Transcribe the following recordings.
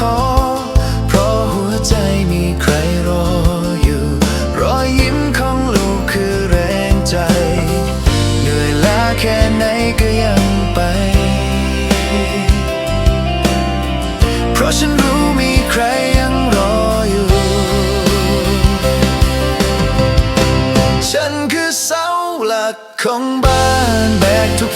ท้อ เพราะหัวใจมีใครรออยู่ รอยยิ้มของลูกคือแรงใจ เหนื่อยล้าแค่ไหนก็ยังไป เพราะฉันรู้มีใครยังรออยู่ ฉันคือเสาหลักของบ้านแบกทุก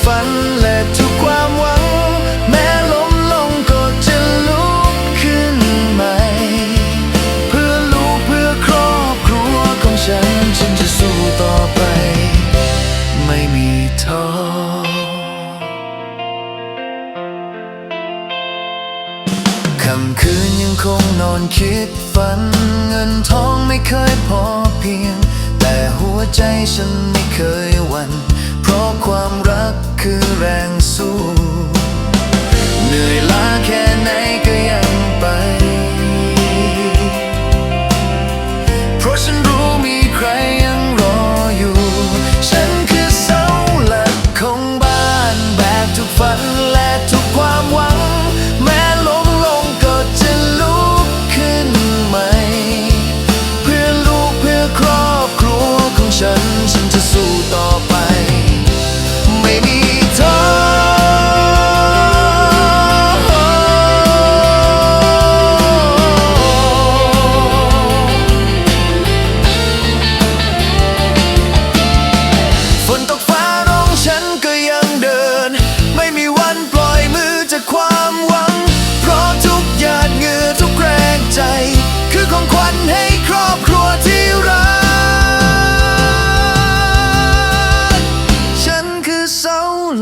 ค่ำคืนยังคงนอนคิดฝัน เงินทองไม่เคยพอเพียง แต่หัวใจฉันไม่เคยวัน เพราะความ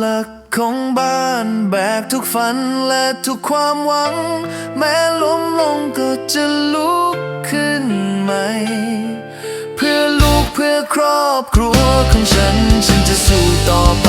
หลักของบ้านแบกทุกฝันและทุกความหวัง แม้ล้มลงก็จะลุกขึ้นใหม่ เพื่อลูกเพื่อครอบครัวของฉัน ฉันจะสู้ต่อไป